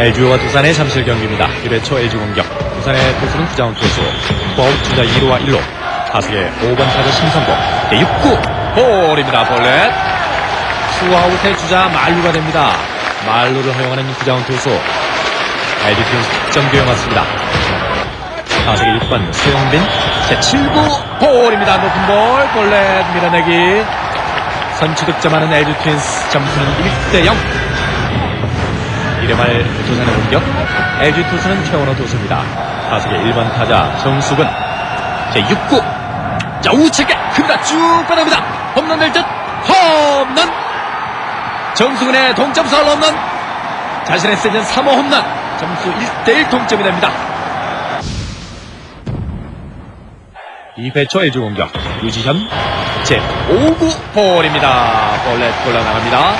LG와 두산의 잠실 경기입니다. 1회 초 LG 공격. 두산의 투수는 구자원 투수. 투아웃 주자 2루와 1루. 타석의 5번 타자 심성복. 6구 볼입니다. 볼넷. 투아웃의 주자 말루가 됩니다. 말루를 허용하는 구자원 투수. LG 팀 득점 교영 왔습니다. 타석의 6번 소영빈. 제 7구 볼입니다. 높은 볼. 볼넷 밀어내기. 선취 득점하는 LG 트윈스 점수는 1대0. 1회 말 두산의 공격. LG 투수는 최원호 투수입니다. 타석의 1번 타자 정수근. 제 6구. 자 우측에 큽니다. 쭉 뻗어갑니다. 홈런 될 듯. 홈런. 정수근의 동점설 홈런. 자신의 시즌 3호 홈런. 점수 1대1 동점이 됩니다. 2회 초 LG 공격. 유지현. 제 5구 볼입니다. 볼넷 골라 나갑니다.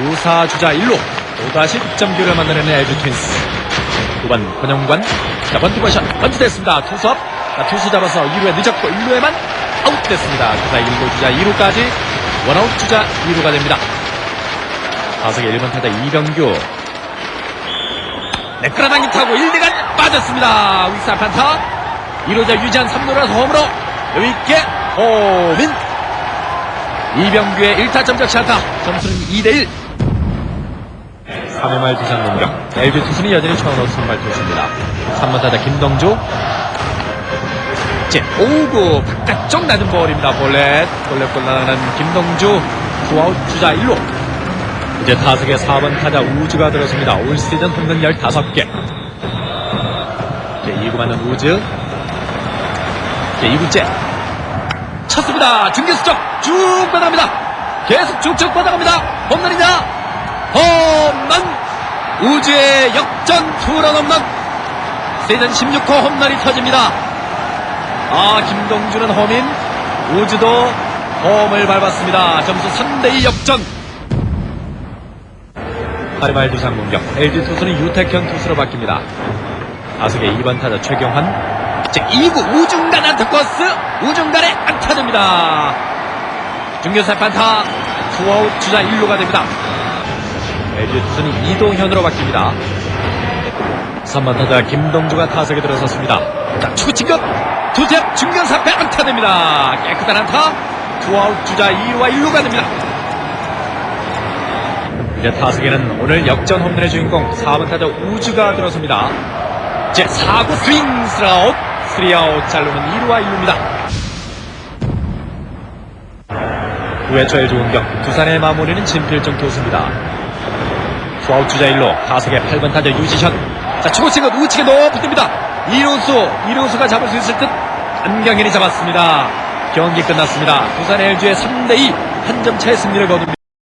무사 주자 1루. 또다시 득점기를 만들어내는 LG 트윈스. 9번 권영관. 자, 번트 버샷. 번트 됐습니다. 투수 앞. 자, 투수 잡아서 2루에 늦었고 1루에만 아웃됐습니다. 그사 1루 주자 2루까지 원아웃 주자 2루가 됩니다. 타석의 1번 타자 이병규. 네, 끌어당김 타고 1대간 빠졌습니다. 윗사 판타. 1호자 유지한 3루라서 홈으로 여유있게 홈인. 이병규의 1타점 적시 안타. 점수는 2대1. 3회 말 두산 공격. LG 투수는 여전히 최원호 선발 투수입니다. 3번 타자 김동주. 제 5구 바깥쪽 낮은 볼입니다. 볼넷. 볼넷 골 나가는 김동주. 투아웃 주자 1루. 이제 타석에 4번 타자 우즈가 들어섭니다. 올 시즌 홈런 15개. 제 2구 맞는 우즈. 제 2구째. 쳤습니다. 중계수 쪽쭉 뻗어갑니다. 계속 쭉쭉 뻗어갑니다. 홈런이냐? 홈런! 우주의 역전 투런 홈런! 시즌 16호 홈런이 터집니다. 아, 김동주는 홈인, 우주도 홈을 밟았습니다. 점수 3대2 역전! 8말 두산 공격. LG 투수는 유택현 투수로 바뀝니다. 타석의 2번 타자 최경환. 제 2구 우중간 안타 코스 우중간에 안타됩니다. 중견사 판타 투아웃 주자 1루가 됩니다. 투수는 이동현으로 바뀝니다. 3번 타자 김동주가 타석에 들어섰습니다. 자, 추구 진급 투탭 중견사 패 안타됩니다. 깨끗한 안타 투아웃 주자 2루와 1루가 됩니다. 이제 타석에는 오늘 역전 홈런의 주인공 4번 타자 우주가 들어섭니다. 제 4구 스윙 스라웃 3아웃 잘루는 2루와 1루입니다. 9회 초의 공격 두산의 마무리는 진필정 투수입니다. 투아웃 주자 1루 타석의 8번 타자 유지현 자 친것 우측에 높이 뜹니다. 2루수 2루수가 잡을 수 있을 듯 안경현이 잡았습니다. 경기 끝났습니다. 두산 LG의 3대2 한 점 차의 승리를 거둡니다.